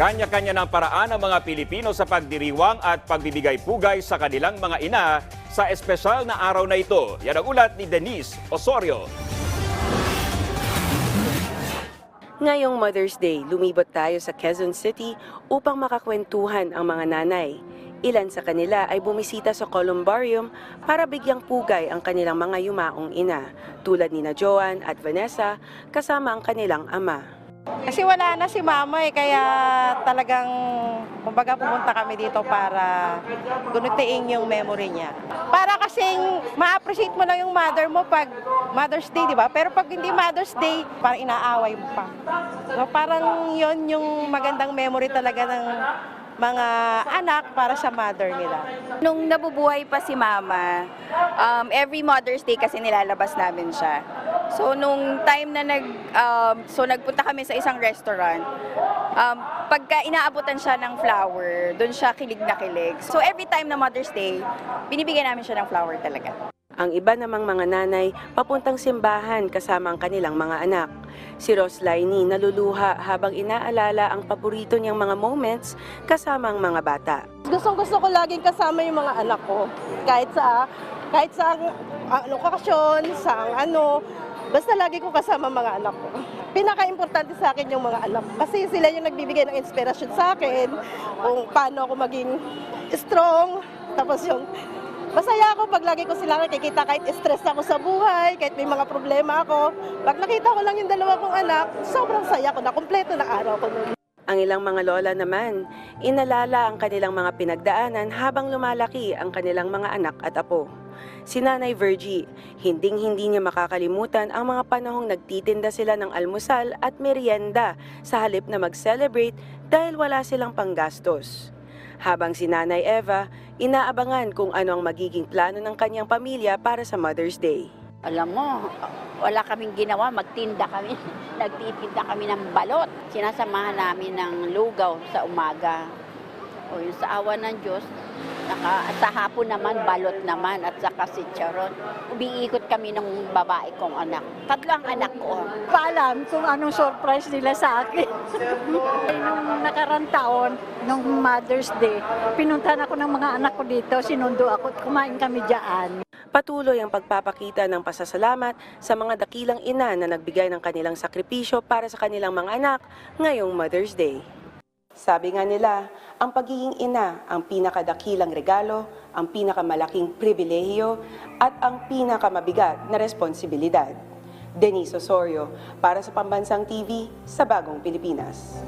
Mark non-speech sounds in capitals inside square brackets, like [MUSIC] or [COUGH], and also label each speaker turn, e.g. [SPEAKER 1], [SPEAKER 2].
[SPEAKER 1] Kanya-kanya ng paraan ng mga Pilipino sa pagdiriwang at pagbibigay-pugay sa kanilang mga ina sa espesyal na araw na ito. Yan ang ulat ni Denise Osorio.
[SPEAKER 2] Ngayong Mother's Day, lumibot tayo sa Quezon City upang makakwentuhan ang mga nanay. Ilan sa kanila ay bumisita sa columbarium para bigyang pugay ang kanilang mga yumaong ina, tulad ni na Joan at Vanessa kasama ang kanilang ama.
[SPEAKER 3] Kasi wala na si mama eh, kaya talagang kumbaga pumunta kami dito para gunutiin yung memory niya. Para kasing ma-appreciate mo lang yung mother mo pag Mother's Day, di ba? Pero pag hindi Mother's Day, parang inaaway mo pa. So parang yon yung magandang memory talaga ng mga anak para sa mother nila.
[SPEAKER 4] Nung nabubuhay pa si Mama, um, every Mother's Day kasi nilalabas namin siya. So nung time na nag um, so nagpunta kami sa isang restaurant, um, pagka inaabutan siya ng flower, doon siya kilig na kilig. So every time na Mother's Day, binibigyan namin siya ng flower talaga.
[SPEAKER 2] Ang iba namang mga nanay papuntang simbahan kasama ang kanilang mga anak. Si Ross Lainey naluluha habang inaalala ang paborito niyang mga moments kasama ang mga bata.
[SPEAKER 3] Gustong gusto ko laging kasama yung mga anak ko. Kahit sa kahit sa ano okasyon, sa ano, basta lagi ko kasama mga anak ko. Pinaka-importante sa akin yung mga anak. Kasi sila yung nagbibigay ng inspirasyon sa akin kung paano ako maging strong. Tapos yung Masaya ako pag lagi ko sila nakikita kahit stress ako sa buhay, kahit may mga problema ako. Pag nakita ko lang yung dalawa kong anak, sobrang saya ko na kumpleto na araw ko nun.
[SPEAKER 2] Ang ilang mga lola naman, inalala ang kanilang mga pinagdaanan habang lumalaki ang kanilang mga anak at apo. Si Nanay Virgie, hinding-hindi niya makakalimutan ang mga panahong nagtitinda sila ng almusal at merienda sa halip na mag-celebrate dahil wala silang panggastos. Habang si Nanay Eva, inaabangan kung ano ang magiging plano ng kanyang pamilya para sa Mother's Day.
[SPEAKER 5] Alam mo, wala kaming ginawa, magtinda kami. [LAUGHS] Nagtitinda kami ng balot. Sinasamahan namin ng lugaw sa umaga. O yung sa awa ng Diyos, naka, sa hapon naman, balot naman at saka si Charon. Umiikot kami ng babae kong anak. Tatlo ang anak ko.
[SPEAKER 6] paalam kung anong surprise nila sa akin. [LAUGHS] nung nakarang taon, nung Mother's Day, pinuntahan ako ng mga anak ko dito, sinundo ako at kumain kami dyan.
[SPEAKER 2] Patuloy ang pagpapakita ng pasasalamat sa mga dakilang ina na nagbigay ng kanilang sakripisyo para sa kanilang mga anak ngayong Mother's Day. Sabi nga nila, ang pagiging ina ang pinakadakilang regalo, ang pinakamalaking pribilehiyo, at ang pinakamabigat na responsibilidad. Denise Osorio, para sa Pambansang TV sa Bagong Pilipinas.